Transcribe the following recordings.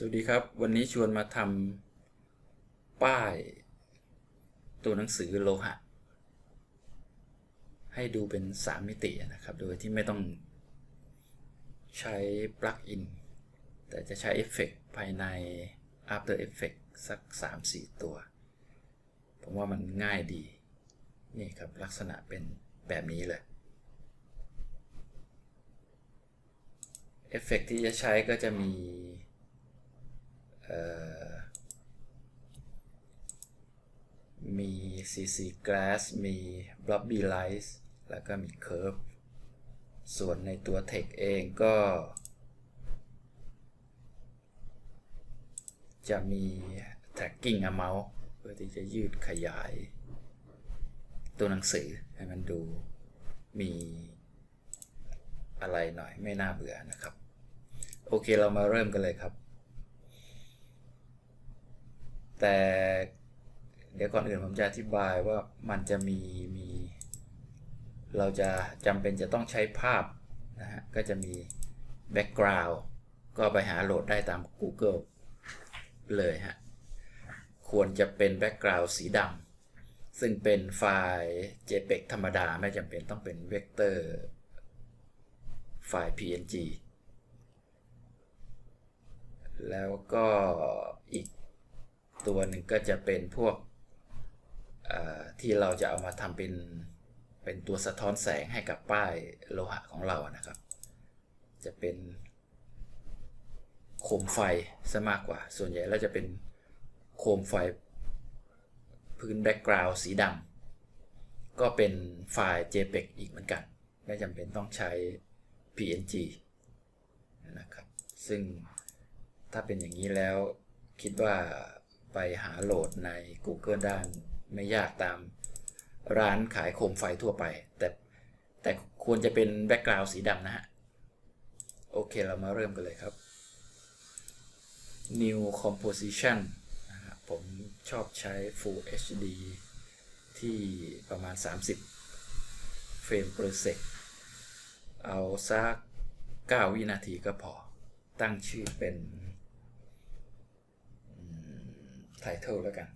สวัสดีครับ วันนี้ชวนมาทำป้าย ตัวหนังสือโลหะ ให้ดูเป็น 3 มิตินะครับ โดยที่ไม่ต้องใช้ปลั๊กอิน แต่จะใช้เอฟเฟกภายใน After Effects สัก 3-4 ตัว ผมว่ามันง่ายดี นี่ครับลักษณะเป็นแบบนี้เลยเอฟเฟกที่จะใช้ก็จะมี มี CC Glass มี Blobby Lights แล้วก็มี Curve ส่วนในตัว Text เองก็ จะมี Tracking Amount เพื่อที่จะยืดขยาย ตัวหนังสือให้มันดูมีอะไรหน่อยไม่น่าเบื่อนะครับ โอเคเรามาเริ่มกันเลยครับ แต่เดี๋ยวก่อนอื่นผมจะอธิบายว่ามันจะมีมี เราจะจำเป็นจะต้องใช้ภาพนะฮะก็จะมี background ก็ไปหาโหลดได้ตาม Google เลยฮะ ควรจะเป็น background สีดำซึ่งเป็นไฟล์ JPEG ธรรมดาไม่จำเป็นต้องเป็นเวกเตอร์ไฟล์ PNG แล้วก็ ตัวหนึ่งก็จะเป็นพวกที่เราจะเอามาทำเป็นเป็นตัวสะท้อนแสงให้กับป้ายโลหะของเรานะครับ จะเป็นโคมไฟซะมากกว่า ส่วนใหญ่แล้วจะเป็นโคมไฟพื้นแบ็กกราวด์สีดำก็เป็นไฟล์ JPEG อีกเหมือนกัน ไม่จำเป็นต้องใช้ PNG นะครับ ซึ่งถ้าเป็นอย่างนี้แล้วคิดว่า ไปหาโหลดใน Google ด้านไม่ยากตามร้านขายโคมไฟทั่วไป แต่แต่ควรจะเป็นแบ็กกราวด์สีดำนะฮะ โอเคเรามาเริ่มกันเลยครับ New Composition นะครับผมชอบใช้ Full HD ที่ประมาณ 30 เฟรม per sec เอาสัก 9 วินาทีก็พอ ตั้งชื่อเป็น ไทเทลแล้วกัน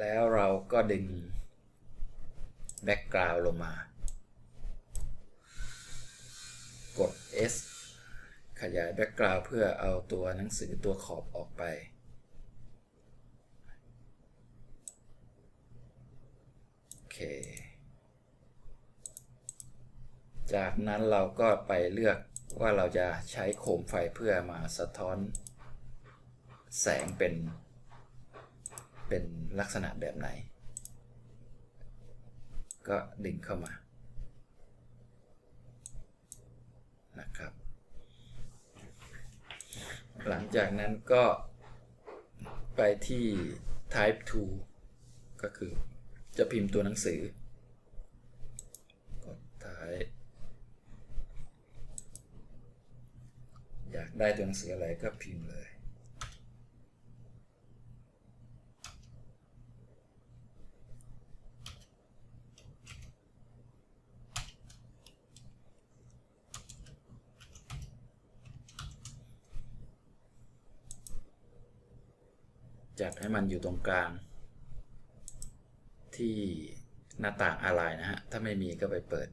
แล้วเราก็ดึงแบ็กกราวด์ลงมา กด S ขยายแบ็กกราวด์เพื่อเอาตัวหนังสือตัวขอบออกไป โอเค จากนั้นเราก็ไปเลือกว่าเราจะใช้โคมไฟเพื่อมาสะท้อน แสงเป็น เป็นลักษณะแบบไหน ก็ดึงเข้ามานะครับ หลังจากนั้นก็ไปที่ type 2 ก็คือจะพิมพ์ตัวหนังสือ กด type อยาก ได้ตัวหนังสืออะไรก็พิมพ์เลย จัดให้มันอยู่ตรงกลาง ที่หน้าต่างอะไรนะฮะ ถ้าไม่มีก็ไปเปิด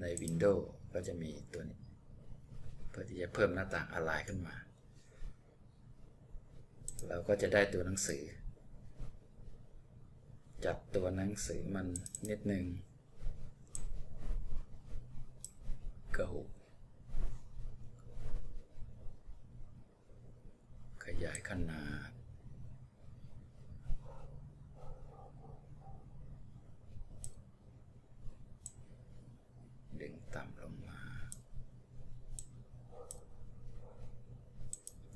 ใน Windows ก็จะมีตัวนี้ เพื่อที่จะเพิ่มหน้าต่างออนไลน์ขึ้นมา เราก็จะได้ตัวหนังสือ จับตัวหนังสือมันนิดนึง go ขยายขนาดงต่ำลงมา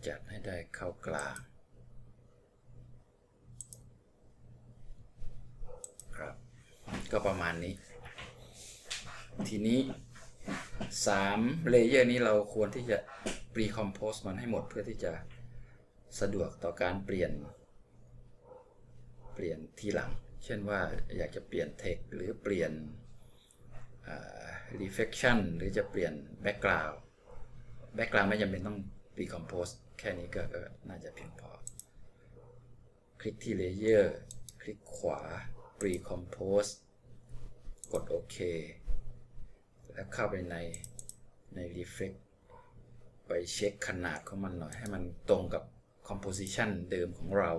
จัดให้ได้เข้ากลางครับ ก็ประมาณนี้ ทีนี้ 3 เลเยอร์นี้เราควรที่จะ pre-compose มันให้หมดเพื่อที่จะสะดวกต่อการเปลี่ยน เปลี่ยนทีหลัง เช่นว่าอยากจะเปลี่ยนเทคหรือเปลี่ยน reflection หรือจะเปลี่ยน background background ไม่จำเป็นต้อง recompose แค่นี้ก็น่าจะเพียงพอ คลิกที่ layer คลิกขวา recompose กดโอเค แล้วเข้าไปในใน reflect ไปเช็คขนาดของมันหน่อย ให้มันตรงกับ composition เดิมของเรา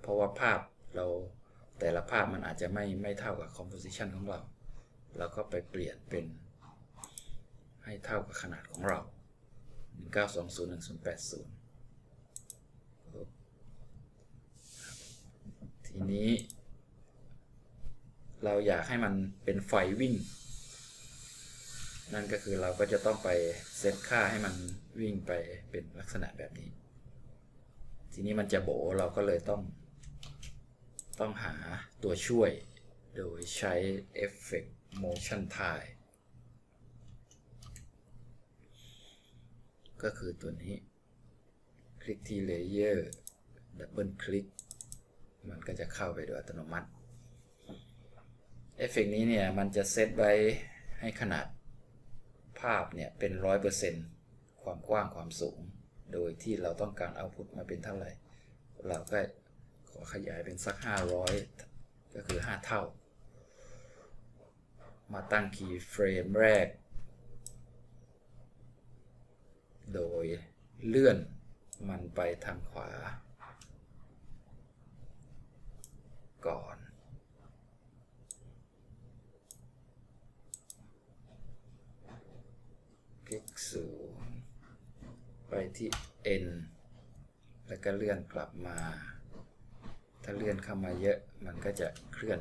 เพราะว่าภาพเราแต่ละภาพมันอาจจะไม่ไม่เท่ากับ composition ของเรา เราก็ไปเปลี่ยนเป็นให้เท่ากับขนาดของเรา 19201080 ทีนี้ เราอยากให้มันเป็นไฟวิ่ง นั่นก็คือเราก็จะต้องไปเซตค่าให้มันวิ่งไปเป็นลักษณะแบบนี้ ทีนี้มันจะโบเราก็เลยต้อง ต้องหาตัวช่วยโดยใช้ Effect Motion Tile ก็คือตัวนี้ คลิกที่ Layer ดับเบิลคลิกมันก็จะเข้าไปโดยอัตโนมัติเอฟเฟกนี้เนี่ยมันจะเซตไว้ให้ขนาดภาพเนี่ยเป็น 100%ความกว้างความสูง โดยที่เราต้องการเอาพุตมาเป็นเท่าไหร่ เราก็ขอขยายเป็นสัก 500 ก็คือ 5 เท่า มาตั้งคีย์เฟรมแรก โดยเลื่อนมันไปทางขวา ก่อน คลิกศูนย์ไปที่ N แล้วก็เลื่อนกลับมา ถ้าเลื่อนเข้ามาเยอะมันก็จะเคลื่อน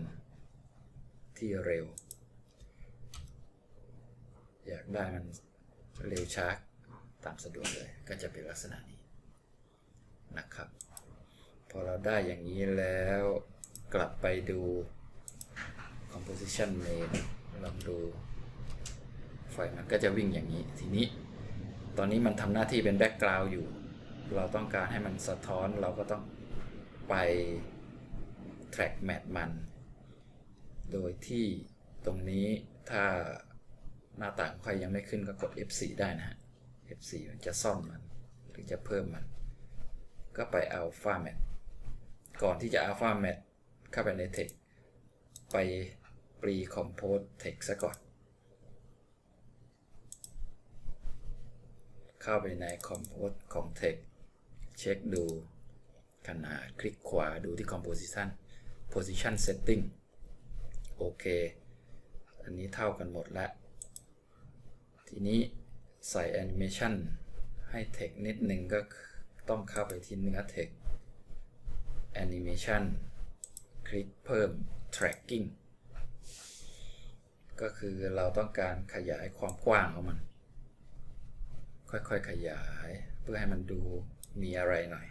ที่เร็ว อยากได้มันเร็วช้า ตามสะดวกเลย ก็จะเป็นลักษณะนี้นะครับ พอเราได้อย่างนี้แล้วกลับไปดู composition main ลองดูไฟมันก็จะวิ่งอย่างนี้ ทีนี้ ตอนนี้มันทำหน้าที่เป็นแบ็กกราวด์อยู่ เราต้องการให้มันสะท้อนเราก็ต้องไป track match มัน โดยที่ตรงนี้ถ้าหน้าต่างใครยังไม่ขึ้นก็กด F4 ได้นะฮะ F4 มันจะซ่อมมันหรือจะเพิ่มมัน ก็ไป Alpha Mat ก่อนที่จะ Alpha Mat เข้าไปใน Text ไป Pre-compose Text ซะก่อน เข้าไปใน Compose ของ Text เช็คดูขนาดคลิกขวาดูที่ Composition Position Setting โอเค อันนี้เท่ากันหมดแล้วทีนี้ ใส่ Animation ให้ Text นิดหนึ่งก็ต้องเข้าไปที่เนื้อ Text Animation คลิกเพิ่ม Tracking ก็คือเราต้องการขยายความกว้างของมัน ค่อยๆขยายเพื่อให้มันดูมีอะไรหน่อย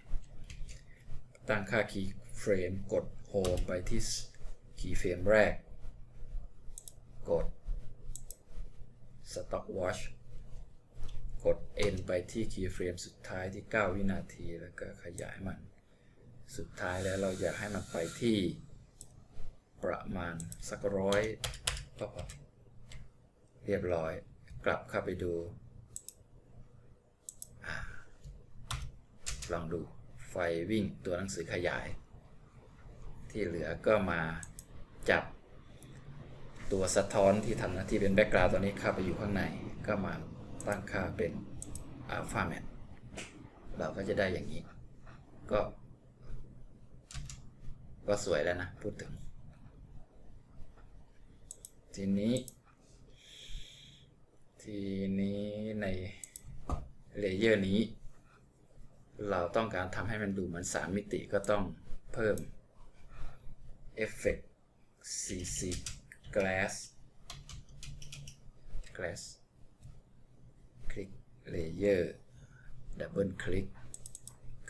ตั้งค่า keyframe กด home ไปที่ keyframe แรก กด stopwatch กด N ไปที่ keyframe สุดท้ายที่ 9 วินาทีแล้วก็ขยายมัน สุดท้ายแล้วเราอยากให้มันไปที่ ประมาณสักร้อยก็พอเรียบร้อยกลับเข้าไปดูลองดูไฟวิ่งตัวหนังสือขยาย ที่เหลือก็มาจับตัวสะท้อนที่ทำหน้าที่เป็นแบ็กกราวด์ตัวนี้เข้าไปอยู่ข้างในก็มา ตั้งค่าเป็น Alpha Mat เราก็จะได้อย่างนี้ ก็ ก็สวยแล้วนะ พูดถึง ทีนี้ ทีนี้ในเลเยอร์นี้ เราต้องการทำให้มันดูเหมือน 3 มิติก็ต้องเพิ่ม Effect CC Glass Glass คลิก Layer ดับเบิลคลิก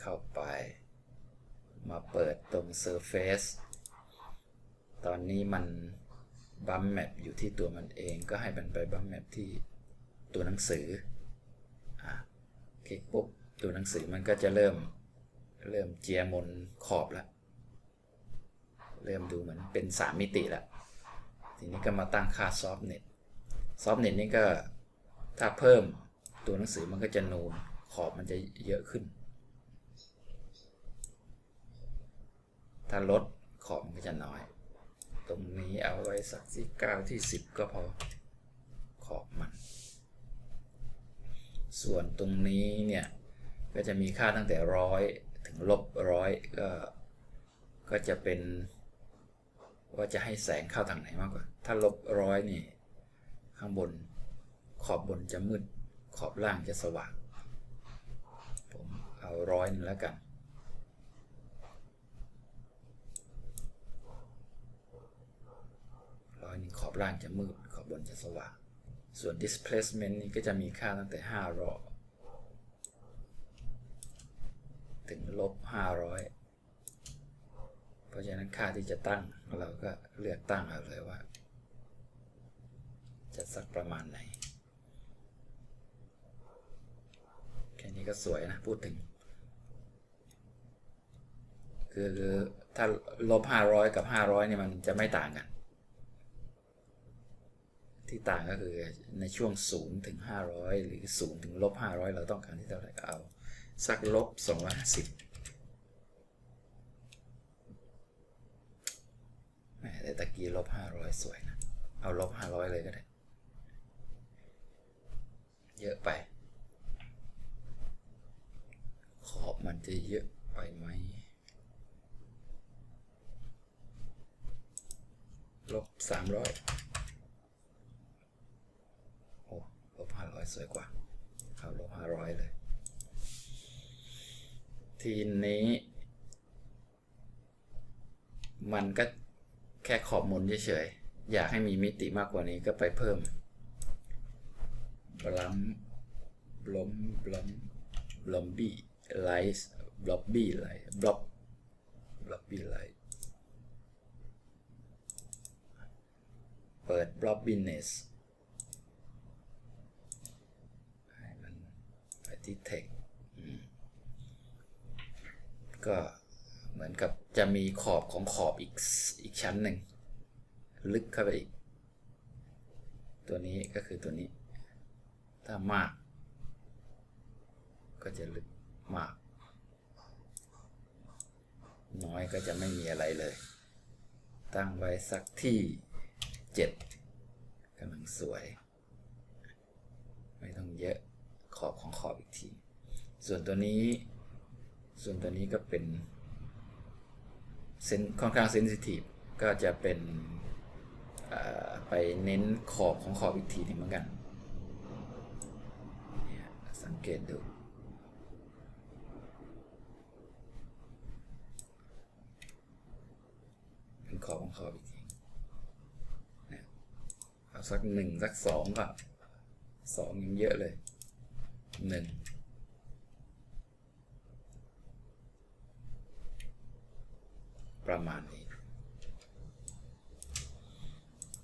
เข้าไป มาเปิดตรง Surface ตอนนี้มันบัมแมปอยู่ที่ตัวมันเองก็ให้มันไปบัมแมปที่ตัวหนังสืออะคลิกปุ๊บตัวหนังสือมันก็จะเริ่มเริ่มเจียมนขอบแล้ว เริ่มดูเหมือนเป็น 3 มิติแล้ว ทีนี้ก็มาตั้งค่า softness ซอฟต์เน็ตนี่ก็ถ้าเพิ่ม ตัวหนังสือมันก็จะนูนขอบมันจะเยอะขึ้น ถ้าลดขอบมันก็จะน้อย ตรงนี้เอาไว้สักที่เก้าที่สิบก็พอขอบมัน ส่วนตรงนี้เนี่ย ก็จะมีค่าตั้งแต่ร้อยถึงลบร้อยก็ก็จะเป็น ว่าจะให้แสงเข้าทางไหนมากกว่า ถ้าลบร้อยนี่ ข้างบนขอบบนจะมืด ขอบล่างจะสว่าง ผมเอาร้อยนึงแล้วกัน ร้อยนึงขอบล่างจะมืด ขอบบนจะสว่าง ส่วน displacement นี่ก็จะมีค่าตั้งแต่ 500 ถึงลบ 500 เพราะฉะนั้นค่าที่จะตั้งเราก็เลือกตั้งเอาเลยว่า จะสักประมาณไหน แค่นี้ก็สวยนะ พูดถึง คือถ้าลบ500กับ500เนี่ยมันจะไม่ต่างกัน ที่ต่างก็คือในช่วง0ถึง500หรือ0ถึงลบ500เราต้องการที่เท่าไหร่ก็เอา สักลบ250แหมแต่ตะกี้ลบ500สวยนะ เอาลบ500เลยก็ได้ เยอะไป ขอบมันจะเยอะไปไหมลบ300โอ้ลบ500สวยกว่าเอาลบ500เลย ทีนี้ มันก็แค่ขอบมุนเฉยๆ อยากให้มีมิติมากกว่านี้ก็ไปเพิ่มบลัมบลอมบลัมบลอมบี้ ไลท์บล็อบบล็อบบี้ไลท์เปิดบล็อบบี้เนสให้มันไปที่เทคก็เหมือนกับจะมีขอบของขอบอีกอีกชั้นหนึ่ง ลึกเข้าไปอีก ตัวนี้ก็คือตัวนี้ ถ้ามาก ก็จะลึก มาก น้อยก็จะไม่มีอะไรเลย ตั้งไว้สักที่เจ็ดกำลังสวย ไม่ต้องเยอะขอบของขอบอีกที ส่วนตัวนี้ ส่วนตัวนี้ก็เป็นเซนค่อนข้างเซนซิทีฟก็จะเป็นไปเน้นขอบของขอบอีกทีนึงเหมือนกัน สังเกตดู เขอบของขอบอีกทีเนี่ยเอาสักหนึ่งสักสองก็สองยังเยอะเลยหนึ่งประมาณนี้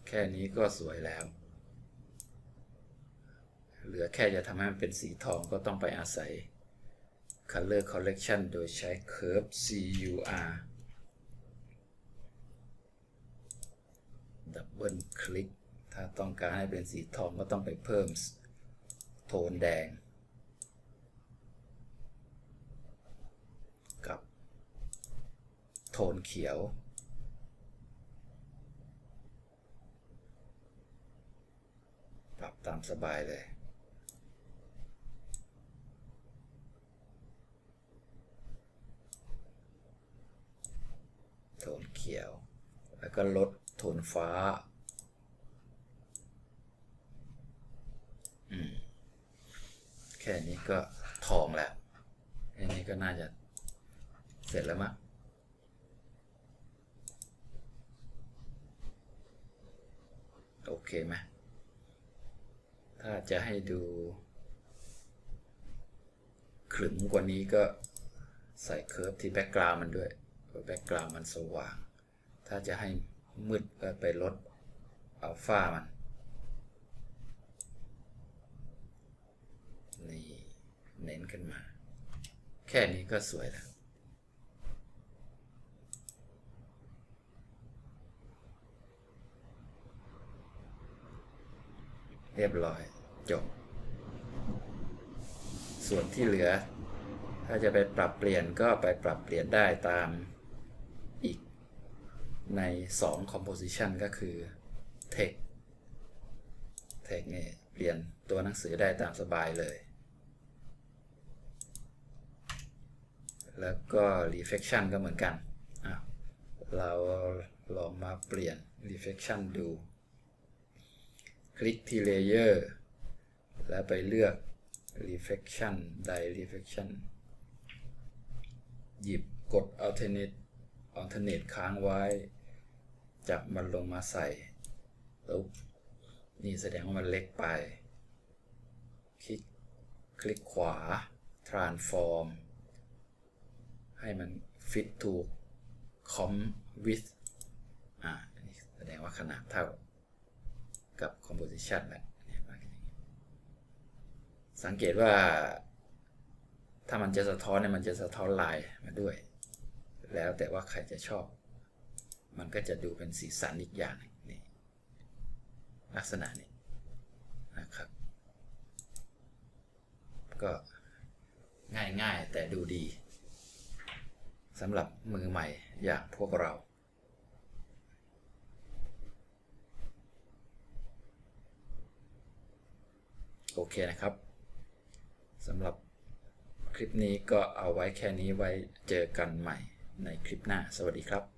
แค่นี้ก็สวยแล้ว เหลือแค่จะทำให้มันเป็นสีทองก็ต้องไปอาศัย Color Correction โดยใช้ Curve CUR ดับเบิลคลิก ถ้าต้องการให้เป็นสีทองก็ต้องไปเพิ่มโทนแดง กับโทนเขียว ปรับตามสบายเลยโทนเขียว แล้วก็ลด โทนฟ้าอืมแค่นี้ก็ทองแล้วแค่นี้ก็น่าจะเสร็จแล้วมั้งโอเคไหมถ้าจะให้ดูขรึมกว่านี้ก็ใส่เคิร์ฟที่แบ็กกราวมันด้วยแบ็กกราวมันสว่าง ถ้าจะให้ มืดก็ไปลดอัลฟามัน นี่ เน้นขึ้นมา แค่นี้ก็สวยแล้วเรียบร้อย จบ ส่วนที่เหลือ ถ้าจะไปปรับเปลี่ยนก็ไปปรับเปลี่ยนได้ตาม ใน 2 composition ก็คือ text text เนี่ยเปลี่ยนตัวหนังสือได้ตามสบายเลย แล้วก็ reflection ก็เหมือนกัน เราลองมาเปลี่ยน reflection ดู คลิกที่ layer แล้วไปเลือก reflection ใด reflection หยิบกด alternate alternate ค้างไว้ จับมันลงมาใส่ปุ๊บนี่แสดงว่ามันเล็กไป คลิกคลิกขวา transform ให้มัน fit to com with อ่าแสดงว่าขนาดเท่ากับ composition แหละเนี่นสังเกตว่า ถ้ามันจะสะท้อนเนี่ยมันจะสะท้อนลายมาด้วย แล้วแต่ว่าใครจะชอบ มันก็จะดูเป็นสีสันอีกอย่างหนึ่งนี่ลักษณะนี้นะครับ ก็ง่ายๆแต่ดูดีสำหรับมือใหม่อย่างพวกเราโอเคนะครับสำหรับคลิปนี้ก็เอาไว้แค่นี้ไว้เจอกันใหม่ในคลิปหน้า สวัสดีครับ